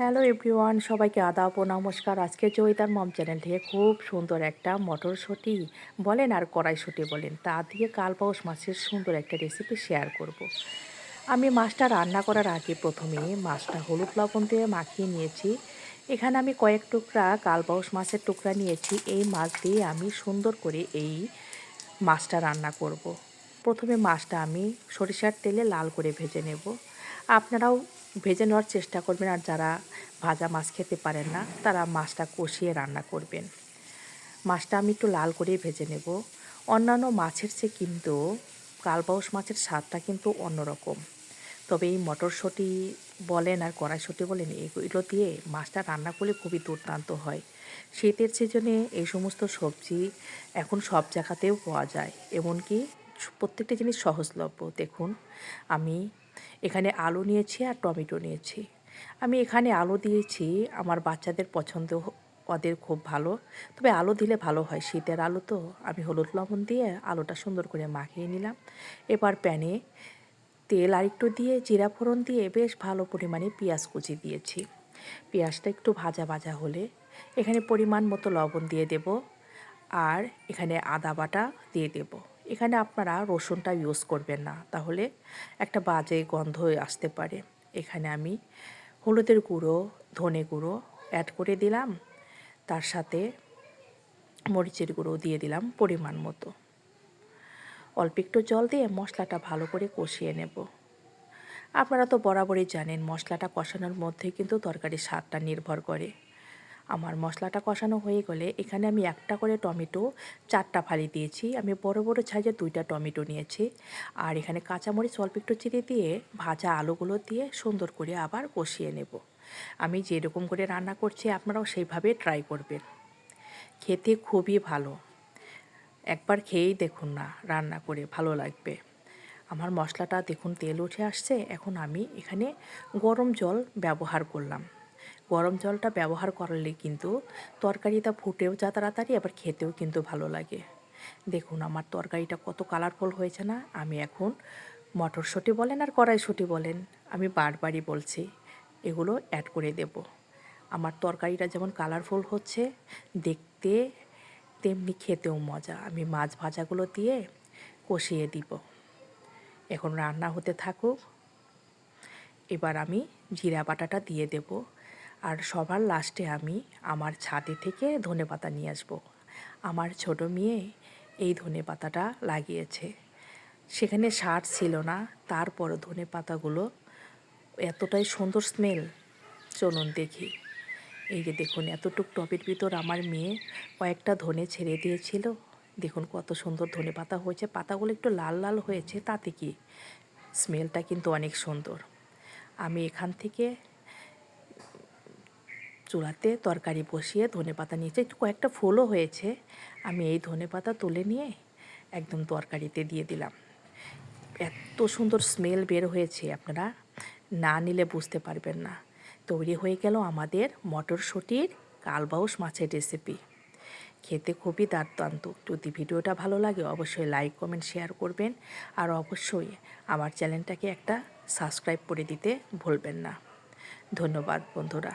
Hello everyone, সবাইকে আদাব ও নমস্কার আজকে জয়িতার মম চ্যানেল থেকে খুব সুন্দর একটা মটরশুঁটি বলেন আর কড়াইশুঁটি বলেন, তা দিয়ে কালপাউস মাছের সুন্দর একটা রেসিপি শেয়ার করব। আমি মাছটা রান্না করার আগে প্রথমে মাছটা হলুদ লবণ দিয়ে মাখিয়ে নিয়েছি এখানে আমি কয়েক টুকরা কালপাউস মাছের টুকরা নিয়েছি এই মাছ দিয়ে আমি সুন্দর করে এই মাছটা রান্না করব। প্রথমে মাছটা আমি সরিষার তেলে লাল করে ভেজে নেব আপনারাও ভেজে নেওয়ার চেষ্টা করবেন আর যারা ভাজা মাছ খেতে পারেন না, তারা মাছটা কষিয়ে রান্না করবেন। মাছটা আমি একটু লাল করে ভেজে নেব। অন্যান্য মাছের চেয়ে কিন্তু কালবাউস মাছের স্বাদটা কিন্তু অন্যরকম। তবে এই মটরশুঁটি বলেন আর কড়াইশুঁটি বলেন, এগুলো দিয়ে মাছটা রান্না করলে খুবই দুর্দান্ত হয়। শীতের সিজনে এই সমস্ত সবজি এখন সব জায়গাতেও পাওয়া যায়। এমনকি প্রত্যেকটা জিনিস সহজলভ্য। দেখুন, আমি এখানে আলু নিয়েছি আর টমেটো নিয়েছি। আমি এখানে আলু দিয়েছি, আমার বাচ্চাদের পছন্দ ওদের খুব ভালো। তবে আলু দিলে ভালো হয় শীতের আলু তো। আমি হলুদ লবণ দিয়ে আলুটা সুন্দর করে মাখিয়ে নিলাম। এবার প্যানে তেল আর একটু দিয়ে, জিরা ফোড়ন দিয়ে বেশ ভালো পরিমাণে পেঁয়াজ কুচি দিয়েছি। পেঁয়াজটা একটু ভাজা ভাজা হলে এখানে পরিমাণ মতো লবণ দিয়ে দেব আর এখানে আদা বাটা দিয়ে দেব। এখানে আপনারা রসুনটা ইউজ করবেন না। তাহলে একটা বাজে গন্ধ আসতে পারে। এখানে আমি হলুদের গুঁড়ো, ধনে গুঁড়ো অ্যাড করে দিলাম। তার সাথে মরিচের গুঁড়ো দিয়ে দিলাম পরিমাণ মতো। অল্প একটু জল দিয়ে মশলাটা ভালো করে কষিয়ে নেব। আপনারা তো বরাবরই জানেন মশলাটা কষানোর মধ্যে কিন্তু তরকারির স্বাদটা নির্ভর করে। আমার মশলাটা কষানো হয়ে গেলে এখানে আমি একটা করে টমেটো, চারটা ফালি দিয়েছি। আমি বড় বড় সাইজের দুইটা টমেটো নিয়েছি। আর এখানে কাঁচামরিচ অল্প একটু চিড়ে দিয়ে ভাজা আলুগুলো দিয়ে সুন্দর করে আবার কষিয়ে নেব। আমি যেরকম করে রান্না করছি আপনারাও সেইভাবে ট্রাই করবেন। খেতে খুবই ভালো। একবার খেয়েই দেখুন না রান্না করে ভালো লাগবে। আমার মশলাটা দেখুন তেল উঠে আসছে, এখন আমি এখানে গরম জল ব্যবহার করলাম। গরম জলটা ব্যবহার করলে কিন্তু তরকারিটা ফুটেও যা তাড়াতাড়ি, আবার খেতেও কিন্তু ভালো লাগে। দেখুন, আমার তরকারিটা কত কালারফুল হয়েছে না? আমি এখন মটরশুঁটি বলেন আর কড়াইশুঁটি বলেন, আমি বারবারই বলছি, এগুলো অ্যাড করে দেব। আমার তরকারিটা যেমন কালারফুল হচ্ছে, দেখতে তেমনি খেতেও মজা। আমি মাছ ভাজাগুলো দিয়ে কষিয়ে দিব। এখন রান্না হতে থাকুক। এবার আমি জিরা বাটাটা দিয়ে দেব। আর সবার লাস্টে আমি আমার ছাদে থেকে ধনে পাতা নিয়ে আসব। আমার ছোট মেয়ে এই ধনে পাতাটা লাগিয়েছে। সেখানে সার ছিল না তারপর ধনে পাতাগুলো এতটাই সুন্দর স্মেল চলুন দেখি। এই যে দেখুন, এতটুক টপের ভিতর আমার মেয়ে কয়েকটা ধনে ছেড়ে দিয়েছিল। দেখুন কত সুন্দর ধনে পাতা হয়েছে। পাতাগুলো একটু লাল লাল হয়েছে, তাতে কি? স্মেলটা কিন্তু অনেক সুন্দর। আমি এখান থেকে চুলাতে তরকারি বসিয়ে ধনে পাতা নিয়েছি। কয়েকটা ফুলও হয়েছে। আমি এই ধনে পাতা তুলে নিয়ে একদম তরকারিতে দিয়ে দিলাম। এত সুন্দর স্মেল বের হয়েছে আপনারা না নিলে বুঝতে পারবেন না। তৈরি হয়ে গেল আমাদের মটরশুঁটির কালবাউস মাছের রেসিপি খেতে খুবই দার্দান্ত। যদি ভিডিওটা ভালো লাগে, অবশ্যই লাইক কমেন্ট শেয়ার করবেন। আর অবশ্যই আমার চ্যানেলটাকে একটা সাবস্ক্রাইব করে দিতে ভুলবেন না। ধন্যবাদ বন্ধুরা।